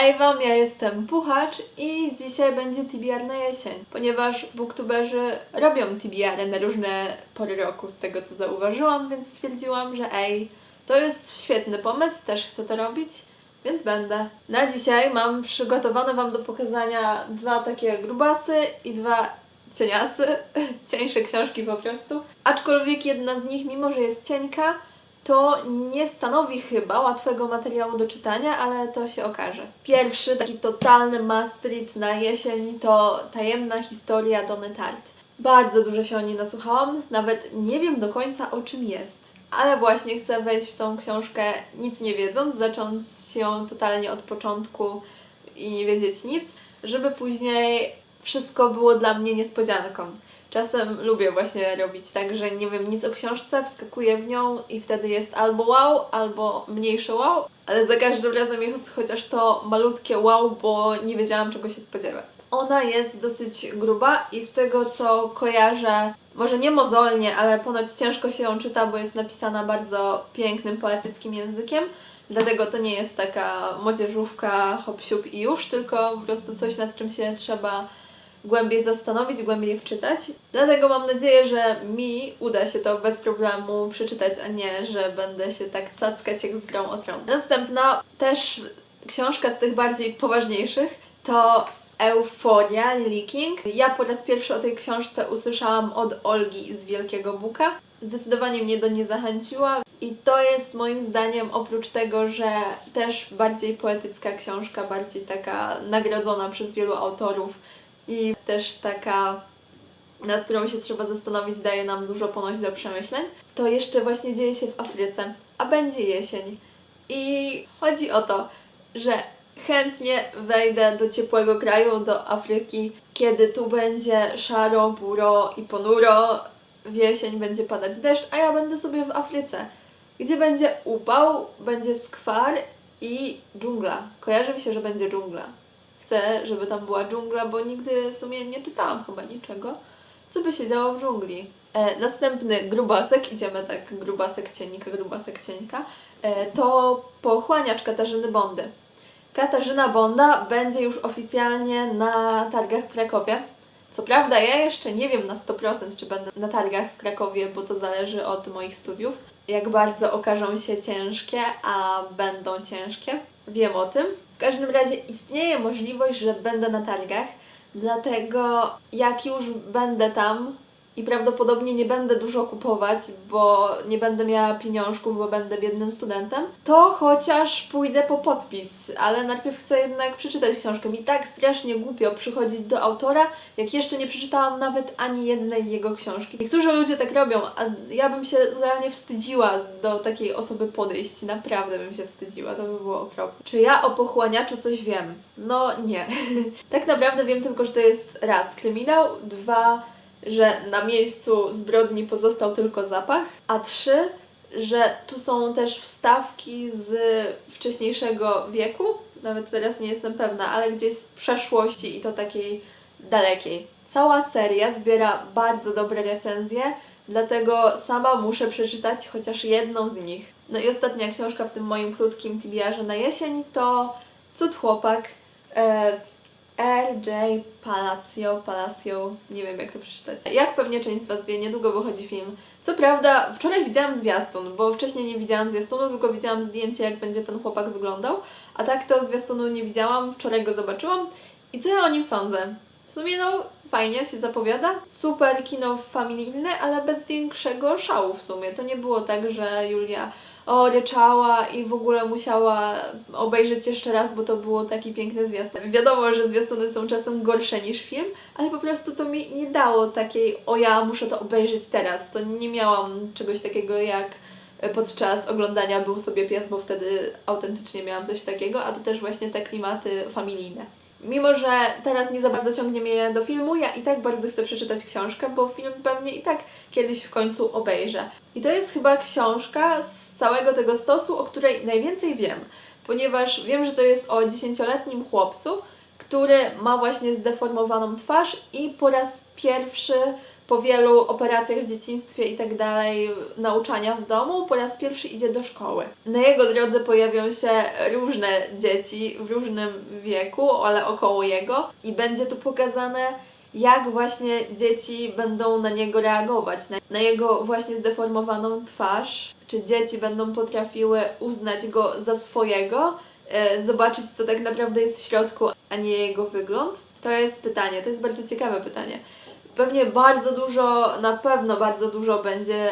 Hej Wam, ja jestem Puchacz i dzisiaj będzie TBR na jesień, ponieważ booktuberzy robią TBR na różne pory roku, z tego co zauważyłam, więc stwierdziłam, że ej, to jest świetny pomysł, też chcę to robić, więc będę. Na dzisiaj mam przygotowane Wam do pokazania dwa takie grubasy i dwa cieniasy, cieńsze książki po prostu. Aczkolwiek jedna z nich, mimo że jest cienka, to nie stanowi chyba łatwego materiału do czytania, ale to się okaże. Pierwszy, taki totalny must read na jesień to Tajemna historia Dony Tart. Bardzo dużo się o niej nasłuchałam, nawet nie wiem do końca o czym jest. Ale właśnie chcę wejść w tą książkę nic nie wiedząc, zacząć ją totalnie od początku i nie wiedzieć nic, żeby później wszystko było dla mnie niespodzianką. Czasem lubię właśnie robić tak, że nie wiem nic o książce, wskakuję w nią i wtedy jest albo wow, albo mniejsze wow, ale za każdym razem jest chociaż to malutkie wow, bo nie wiedziałam czego się spodziewać. Ona jest dosyć gruba i z tego co kojarzę, może nie mozolnie, ale ponoć ciężko się ją czyta, bo jest napisana bardzo pięknym, poetyckim językiem. Dlatego to nie jest taka młodzieżówka, hop siup i już, tylko po prostu coś nad czym się trzeba głębiej zastanowić, głębiej wczytać. Dlatego mam nadzieję, że mi uda się to bez problemu przeczytać, a nie, że będę się tak cackać jak z grą o tron. Następna też książka z tych bardziej poważniejszych to Euforia Lily King. Ja po raz pierwszy o tej książce usłyszałam od Olgi z Wielkiego Buka. Zdecydowanie mnie do niej zachęciła i to jest moim zdaniem oprócz tego, że też bardziej poetycka książka, bardziej taka nagrodzona przez wielu autorów i też taka nad którą się trzeba zastanowić, daje nam dużo ponoć do przemyśleń, to jeszcze właśnie dzieje się w Afryce, a będzie jesień. I chodzi o to, że chętnie wejdę do ciepłego kraju, do Afryki, kiedy tu będzie szaro, buro i ponuro, w jesień będzie padać deszcz, a ja będę sobie w Afryce, gdzie będzie upał, będzie skwar i dżungla. Kojarzy mi się, że będzie dżungla. Chcę, żeby tam była dżungla, bo nigdy w sumie nie czytałam chyba niczego, co by się działo w dżungli. E, następny grubasek, idziemy tak grubasek cienika, grubasek cienika, e, to pochłaniacz Katarzyny Bondy. Katarzyna Bonda będzie już oficjalnie na targach w Krakowie. Co prawda ja jeszcze nie wiem na 100% czy będę na targach w Krakowie, bo to zależy od moich studiów. Jak bardzo okażą się ciężkie, a będą ciężkie. Wiem o tym. W każdym razie istnieje możliwość, że będę na targach, dlatego jak już będę tam i prawdopodobnie nie będę dużo kupować, bo nie będę miała pieniążków, bo będę biednym studentem, to chociaż pójdę po podpis, ale najpierw chcę jednak przeczytać książkę. Mi tak strasznie głupio przychodzić do autora, jak jeszcze nie przeczytałam nawet ani jednej jego książki. Niektórzy ludzie tak robią, a ja bym się realnie wstydziła do takiej osoby podejść. Naprawdę bym się wstydziła, to by było okropne. Czy ja o pochłaniaczu coś wiem? No nie. tak naprawdę wiem tylko, że to jest raz kryminał, dwa że na miejscu zbrodni pozostał tylko zapach, a trzy, że tu są też wstawki z wcześniejszego wieku, nawet teraz nie jestem pewna, ale gdzieś z przeszłości i to takiej dalekiej. Cała seria zbiera bardzo dobre recenzje, dlatego sama muszę przeczytać chociaż jedną z nich. No i ostatnia książka w tym moim krótkim TBR-ze na jesień to Cud Chłopak. E, R.J. Palacio, Palacio, nie wiem jak to przeczytać. Jak pewnie część z Was wie, niedługo wychodzi film. Co prawda, wczoraj widziałam zwiastun, bo wcześniej nie widziałam zwiastunu, tylko widziałam zdjęcie, jak będzie ten chłopak wyglądał. A tak to zwiastunu nie widziałam, wczoraj go zobaczyłam. I co ja o nim sądzę? W sumie no, fajnie się zapowiada. Super kino familijne, ale bez większego szału w sumie. To nie było tak, że Julia o, ryczała i w ogóle musiała obejrzeć jeszcze raz, bo to było taki piękny zwiastun. Wiadomo, że zwiastuny są czasem gorsze niż film, ale po prostu to mi nie dało takiej, o ja muszę to obejrzeć teraz. To nie miałam czegoś takiego jak podczas oglądania Był sobie pies, bo wtedy autentycznie miałam coś takiego, a to też właśnie te klimaty familijne. Mimo, że teraz nie za bardzo ciągnie mnie do filmu, ja i tak bardzo chcę przeczytać książkę, bo film pewnie i tak kiedyś w końcu obejrzę. I to jest chyba książka z całego tego stosu, o której najwięcej wiem, ponieważ wiem, że to jest o dziesięcioletnim chłopcu, który ma właśnie zdeformowaną twarz i po raz pierwszy po wielu operacjach w dzieciństwie i tak dalej, nauczania w domu, po raz pierwszy idzie do szkoły. Na jego drodze pojawią się różne dzieci w różnym wieku, ale około jego i będzie tu pokazane, jak właśnie dzieci będą na niego reagować, na, na jego właśnie zdeformowaną twarz. Czy dzieci będą potrafiły uznać go za swojego, e, zobaczyć, co tak naprawdę jest w środku, a nie jego wygląd? To jest pytanie, to jest bardzo ciekawe pytanie. Pewnie bardzo dużo, na pewno bardzo dużo będzie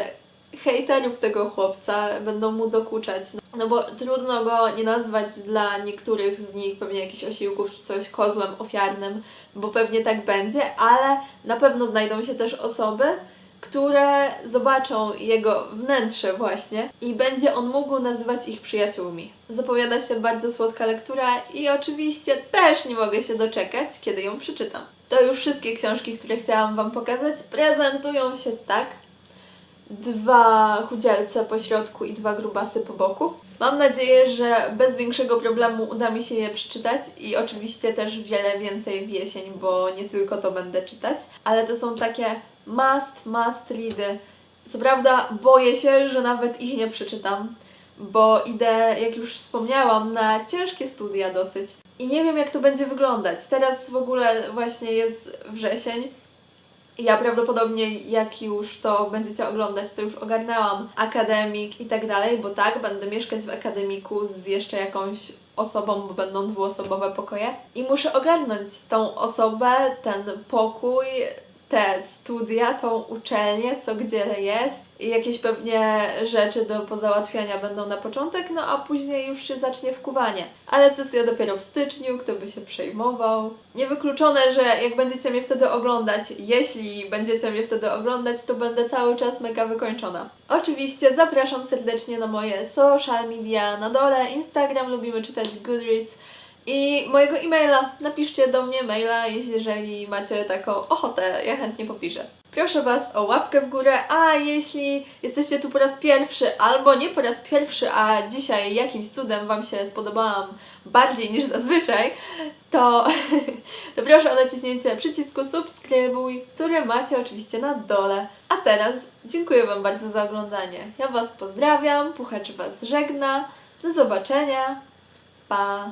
hejterów tego chłopca, będą mu dokuczać. No bo trudno go nie nazwać dla niektórych z nich, pewnie jakichś osiłków czy coś, kozłem ofiarnym, bo pewnie tak będzie, ale na pewno znajdą się też osoby, które zobaczą jego wnętrze właśnie i będzie on mógł nazywać ich przyjaciółmi. Zapowiada się bardzo słodka lektura i oczywiście też nie mogę się doczekać, kiedy ją przeczytam. To już wszystkie książki, które chciałam Wam pokazać. Prezentują się tak. Dwa chudzielce po środku i dwa grubasy po boku. Mam nadzieję, że bez większego problemu uda mi się je przeczytać i oczywiście też wiele więcej w jesień, bo nie tylko to będę czytać, ale to są takie must, must ready. Co prawda boję się, że nawet ich nie przeczytam, bo idę, jak już wspomniałam, na ciężkie studia dosyć. I nie wiem, jak to będzie wyglądać. Teraz w ogóle właśnie jest wrzesień. Ja prawdopodobnie, jak już to będziecie oglądać, to już ogarnęłam akademik i tak dalej, bo tak, będę mieszkać w akademiku z jeszcze jakąś osobą, bo będą dwuosobowe pokoje. I muszę ogarnąć tą osobę, ten pokój, te studia, tą uczelnię, co gdzie jest i jakieś pewnie rzeczy do pozałatwiania będą na początek, no a później już się zacznie wkuwanie. Ale sesja dopiero w styczniu, kto by się przejmował. Niewykluczone, że jak będziecie mnie wtedy oglądać, jeśli będziecie mnie wtedy oglądać, to będę cały czas mega wykończona. Oczywiście zapraszam serdecznie na moje social media na dole, Instagram, lubimy czytać Goodreads, i mojego e-maila. Napiszcie do mnie maila, jeżeli macie taką ochotę, ja chętnie popiszę. Proszę Was o łapkę w górę, a jeśli jesteście tu po raz pierwszy, albo nie po raz pierwszy, a dzisiaj jakimś cudem Wam się spodobałam bardziej niż zazwyczaj, to, to proszę o naciśnięcie przycisku subskrybuj, który macie oczywiście na dole. A teraz dziękuję Wam bardzo za oglądanie. Ja Was pozdrawiam, Puchacz Was żegna, do zobaczenia, pa!